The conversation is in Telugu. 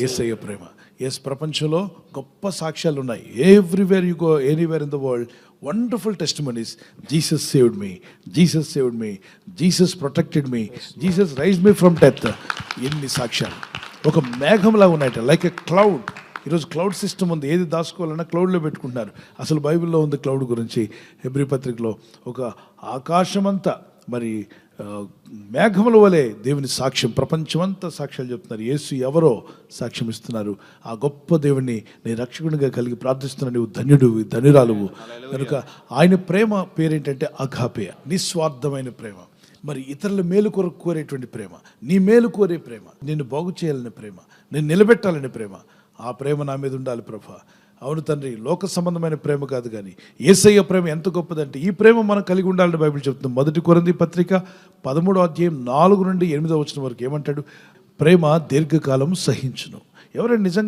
ఏసయ్య ప్రేమ. ఎస్ ప్రపంచంలో గొప్ప సాక్ష్యాలు ఉన్నాయి everywhere you go anywhere in the world wonderful testimonies Jesus saved me Jesus saved me Jesus protected me Jesus rise me from death ఎన్ని సాక్ష్యాలు. ఒక మేఘంలా ఉన్నాయట లైక్ ఎ క్లౌడ్ ఈరోజు క్లౌడ్ సిస్టమ్ ఉంది. ఏది దాచుకోవాలన్నా క్లౌడ్లో పెట్టుకుంటున్నారు. అసలు బైబిల్లో ఉంది క్లౌడ్ గురించి. హెబ్రి పత్రికలో ఒక ఆకాశమంతా మరి మేఘముల వలె దేవుని సాక్ష్యం ప్రపంచమంతా సాక్ష్యాలు చెప్తున్నారు. యేసు ఎవరో సాక్ష్యం ఇస్తున్నారు. ఆ గొప్ప దేవుణ్ణి నీ రక్షకునిగా కలిగి ప్రార్థిస్తున్న నువ్వు ధన్యుడు ధన్యురాలువు కనుక ఆయన ప్రేమ పేరేంటంటే అఘాపేయ నిస్వార్థమైన ప్రేమ. మరి ఇతరుల మేలు కొరకు కోరేటువంటి ప్రేమ నీ మేలు కోరే ప్రేమ నిన్ను బాగు చేయాలనే ప్రేమ నేను నిలబెట్టాలనే ప్రేమ. ఆ ప్రేమ నా మీద ఉండాలి ప్రభా. అవును తండ్రి లోక సంబంధమైన ప్రేమ కాదు కానీ ఏసయ్య ప్రేమ ఎంత గొప్పదంటే ఈ ప్రేమ మనం కలిగి ఉండాలని బైబిల్ చెప్తుంది. మొదటి కొరంది పత్రిక పదమూడో అధ్యాయం నాలుగు నుండి ఎనిమిదో వచ్చిన వరకు ఏమంటాడు? ప్రేమ దీర్ఘకాలం సహించును. ఎవరైనా నిజంగా